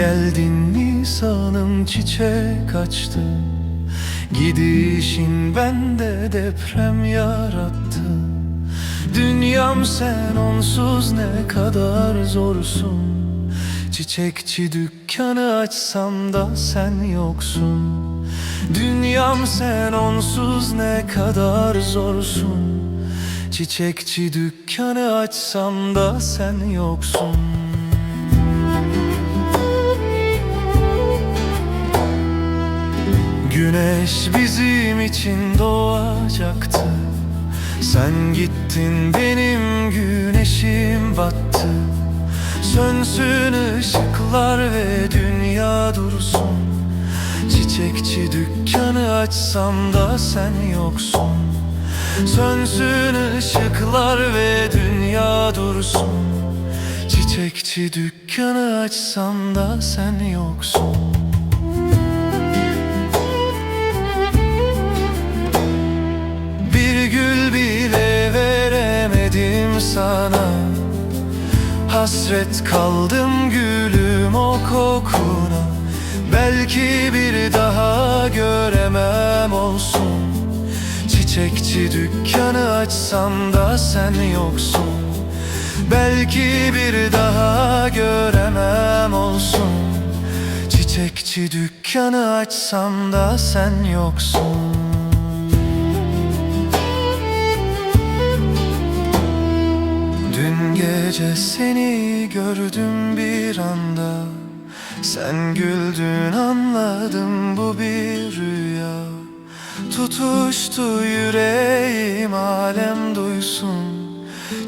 Geldin Nisan'ım çiçek açtı. Gidişin bende deprem yarattı. Dünyam sen onsuz ne kadar zorsun. Çiçekçi dükkanı açsam da sen yoksun. Dünyam sen onsuz ne kadar zorsun. Çiçekçi dükkanı açsam da sen yoksun Güneş bizim için doğacaktı. Sen gittin benim güneşim battı. Sönsün ışıklar ve dünya dursun. Çiçekçi dükkanı açsam da sen yoksun. Sönsün ışıklar ve dünya dursun. Çiçekçi dükkanı açsam da sen yoksun sana. Hasret kaldım gülüm o kokuna. Belki bir daha göremem olsun. Çiçekçi dükkanı açsam da sen yoksun. Belki bir daha göremem olsun. Çiçekçi dükkanı açsam da sen yoksun gece seni gördüm bir anda. Sen güldün anladım bu bir rüya. Tutuştu yüreğim alem duysun.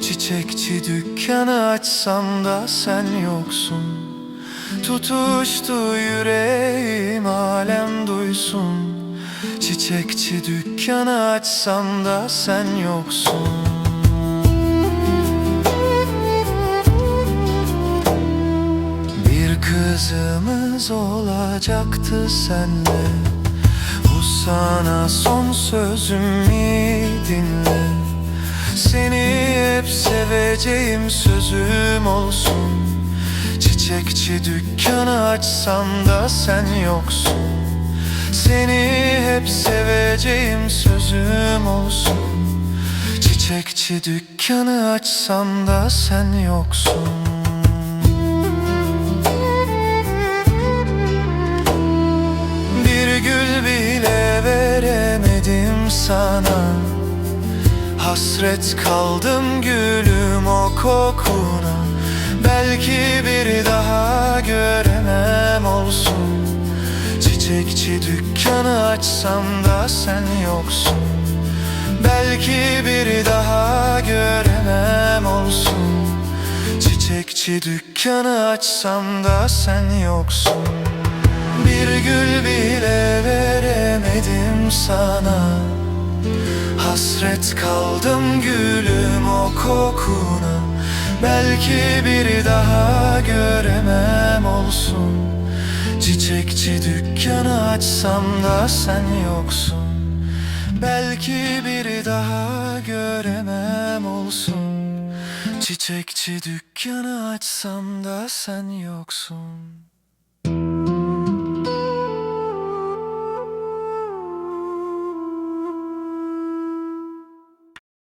Çiçekçi dükkanı açsam da sen yoksun. Tutuştu yüreğim alem duysun. Çiçekçi dükkanı açsam da sen yoksun kızımız olacaktı senle. Bu sana son sözüm mi dinle Seni hep seveceğim sözüm olsun. Çiçekçi dükkanı açsam da sen yoksun. Seni hep seveceğim sözüm olsun. Çiçekçi dükkanı açsam da sen yoksun sana. Hasret kaldım gülüm o kokuna. Belki bir daha göremem olsun. Çiçekçi dükkanı açsam da sen yoksun. Belki bir daha göremem olsun. Çiçekçi dükkanı açsam da sen yoksun. Bir gül bile veremedim sana Hasret kaldım gülüm o kokuna. Belki bir daha göremem olsun. Çiçekçi dükkanı açsam da sen yoksun. Belki bir daha göremem olsun. Çiçekçi dükkanı açsam da sen yoksun